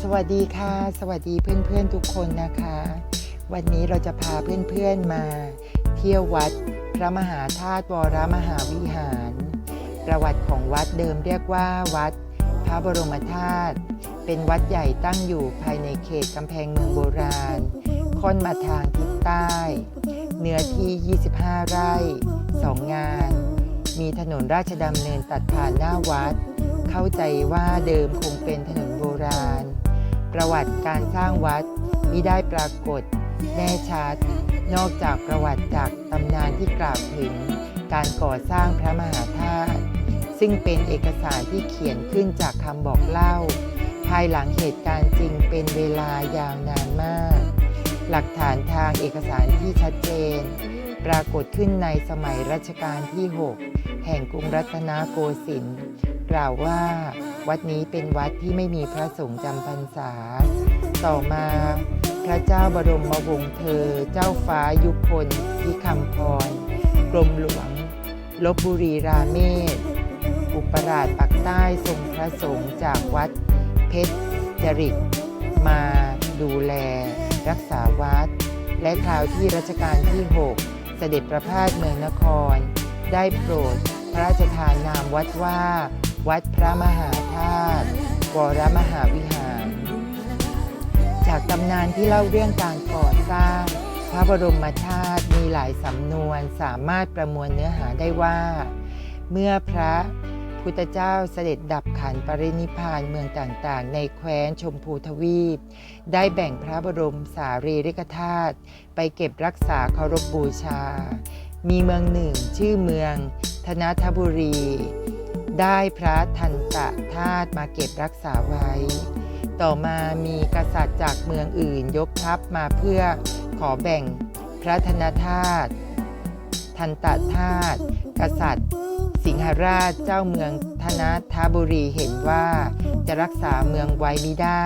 สวัสดีค่ะ สวัสดีเพื่อนๆทุกคนนะคะ วันนี้เราจะพาเพื่อนๆมาเที่ยววัดพระมหาธาตุวรมหาวิหาร ประวัติของวัดเดิมเรียกว่าวัดพระบรมธาตุเป็นวัดใหญ่ตั้งอยู่ภายในเขตกำแพงเมืองโบราณ ค่อนมาทางทิศใต้ เนื้อที่ 25 ไร่ 2 งาน มีถนนราชดำเนินตัดผ่านหน้าวัด เข้าใจว่าเดิมคงเป็นถนน ราณ ประวัติการสร้างวัดมิได้ปรากฏ แน่ชัด นอกจากประวัติจากตำนานที่กล่าวถึงการก่อสร้างพระมหาธาตุซึ่งเป็นเอกสารที่เขียนขึ้นจากคำบอกเล่า ภายหลังเหตุการณ์จริงเป็นเวลายาวนานมาก หลักฐานทางเอกสารที่ชัดเจน ปรากฏขึ้นในสมัยรัชกาลที่ 6 แห่งกรุงรัตนโกสินทร์กล่าวว่า วัดนี้เป็นวัดที่ไม่มีพระสงฆ์จำพรรษา ต่อมาพระเจ้าบรมวงศ์เธอ เจ้าฟ้ายุพลที่คำพร กรมหลวง ลบบุรีราเมศ อุปราชปักใต้ทรงพระสงฆ์จากวัดเพชรจริตมาดูแล รักษาวัด และคราวที่รัชกาลที่ 6 เสด็จประพาสเมืองนคร ได้โปรดพระราชทานนามวัดว่า วัดพระมหาธาตุวรมหาวิหาร จากตำนานที่เล่าเรื่องการก่อสร้าง พระบรมธาตุมีหลายสำนวนสามารถประมวลเนื้อหาได้ว่า เมื่อพระพุทธเจ้าเสด็จดับขันปรินิพพานเมืองต่างๆ ในแคว้นชมพูทวีป ได้แบ่งพระบรมสารีริกธาตุไปเก็บรักษาเคารพบบูชา มีเมืองหนึ่งชื่อเมืองธนทบุรี ได้พระทันตะธาตุมาเก็บรักษาไว้ ต่อมามีกษัตริย์จากเมืองอื่นยกทัพมาเพื่อขอแบ่งพระธนธาตุทันตะธาตุกษัตริย์ สิงหราชเจ้าเมืองธนทบุรีเห็นว่าจะรักษาเมืองไว้มิได้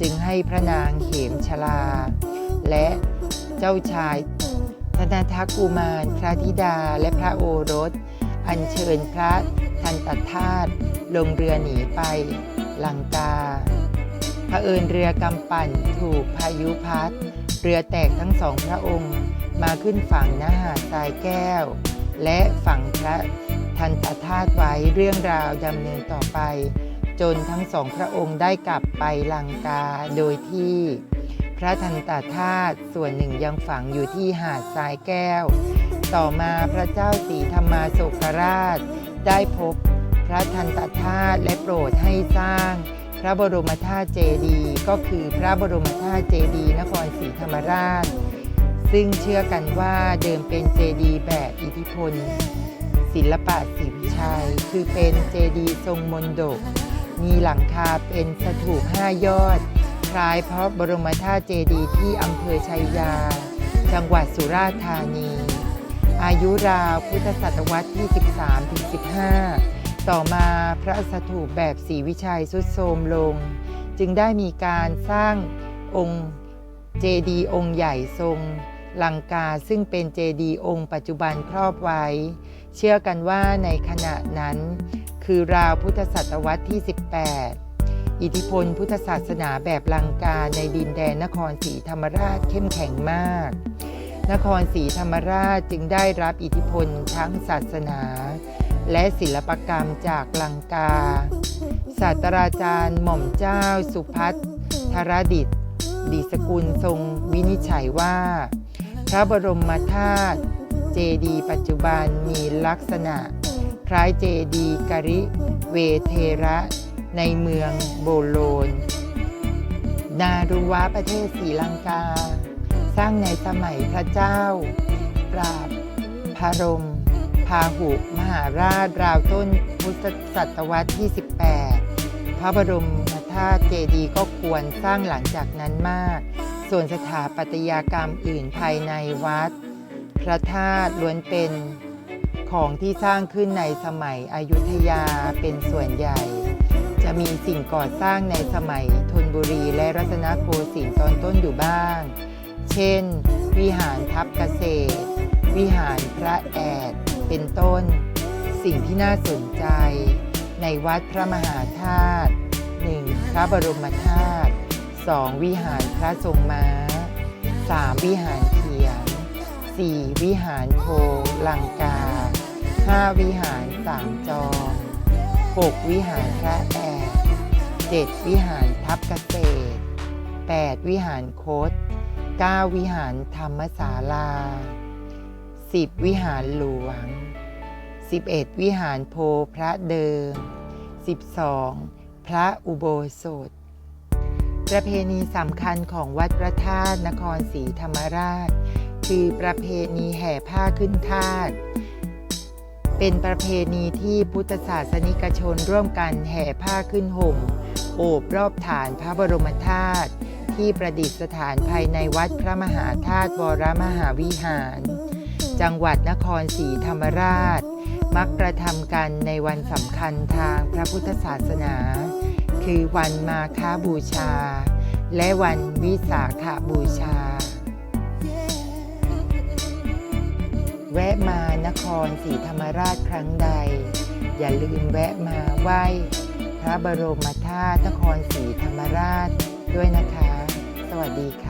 จึงให้พระนางเหมชลา และเจ้าชายธนทกุมารพระธิดาและพระโอรส อัญเชิญพระ ทันตธาตุลงเรือหนีไปลังกาเผอิญเรือกำปั่นถูกพายุพัด เรือแตกทั้งสองพระองค์ มาขึ้นฝั่งหน้าหาดทรายแก้ว และฝั่งพระทันตธาตุไว้เรื่องราวดำเนินต่อไป จนทั้งสองพระองค์ได้กลับไปลังกาโดยที่ พระทันตธาตุส่วนหนึ่งยังฝังอยู่ที่หาดทรายแก้ว ต่อมาพระเจ้าสีธรรมาโศกราช ได้พบพระทันตธาตุและโปรดให้สร้าง พระบรมธาตุเจดีย์ก็คือพระบรมธาตุเจดีย์นครศรีธรรมราช ซึ่งเชื่อกันว่าเดิมเป็นเจดีย์แบบอิทธิพล ศิลปะศรีวิชัย คือเป็นเจดีย์ทรงมนดก มีหลังคาเป็นสถูปห้ายอดคล้ายพระบรมธาตุเจดีย์ที่อำเภอชัยยา จังหวัดสุราษฎร์ธานี อายุราวพุทธศตวรรษที่ 13ถึง15 ต่อมาพระสถูปแบบศรีวิชัยสุดโทรมลง จึงได้มีการสร้างองค์เจดีย์องค์ใหญ่ทรงลังกาซึ่งเป็นเจดีย์องค์ปัจจุบันครอบไว้ เชื่อกันว่าในขณะนั้น คือราวพุทธศตวรรษที่ 18 อิทธิพลพุทธศาสนาแบบลังกาในดินแดนนครศรีธรรมราชเข้มแข็งมาก นครศรีธรรมราชจึงได้รับอิทธิพลทั้งศาสนา และศิลปกรรมจากลังกา ศาสตราจารย์หม่อมเจ้าสุพัฒธรดิตดีสกุลทรงวินิจฉัยว่า พระบรมธาตุเจดีย์ปัจจุบันมีลักษณะ คล้ายเจดีย์กริเวเทระในเมืองโบโลน นารุวะประเทศศรีลังกา ร้างในสมัยพระเจ้า ปราบพารม พาหุมหาราชราวต้นพุทธศตวรรษที่ 18 พระบรมธาตุเจดีย์ก็ควรสร้างหลังจากนั้นมาก ส่วนสถาปัตยกรรมอื่นภายในวัด พระธาตุล้วนเป็นของที่สร้างขึ้นในสมัยอยุธยาเป็นส่วนใหญ่ จะมีสิ่งก่อสร้างในสมัยธนบุรีและรัตนโกสินทร์ตอนต้นอยู่บ้าง เช่น วิหารทับเกษตร วิหารพระแอด เป็นต้น สิ่งที่น่าสนใจ ในวัดพระมหาธาตุหนึ่งพระบรมธาตุ 2. วิหารพระทรงม้า 3. วิหารเขียน 4. วิหารโพลังกา 5. วิหารสามจอม 6. วิหารพระแอก 7. วิหารทับเกษตร 8. วิหารโคต 9. วิหารธรรมศาลา 10. วิหารหลวง 11. วิหารโพพระเดิม 12. พระอุโบสถ ประเพณีสำคัญของวัดพระธาตุนครศรีธรรมราช คือประเพณีแห่ผ้าขึ้นธาตุเป็นประเพณีที่พุทธศาสนิกชนร่วมกันแห่ผ้าขึ้นห่ม โอบรอบฐานพระบรมธาตุ ที่ประดิษฐานภายในวัดพระมหาธาตุวรมหาวิหาร จังหวัดนครศรีธรรมราช มักกระทำกันในวันสำคัญทางพระพุทธศาสนา คือวันมาฆบูชา และวันวิสาขบูชา แวะมานครศรีธรรมราชครั้งใด อย่าลืมแวะมาไหว้พระบรมธาตุนครศรีธรรมราชด้วยนะคะ สวัสดีค่ะ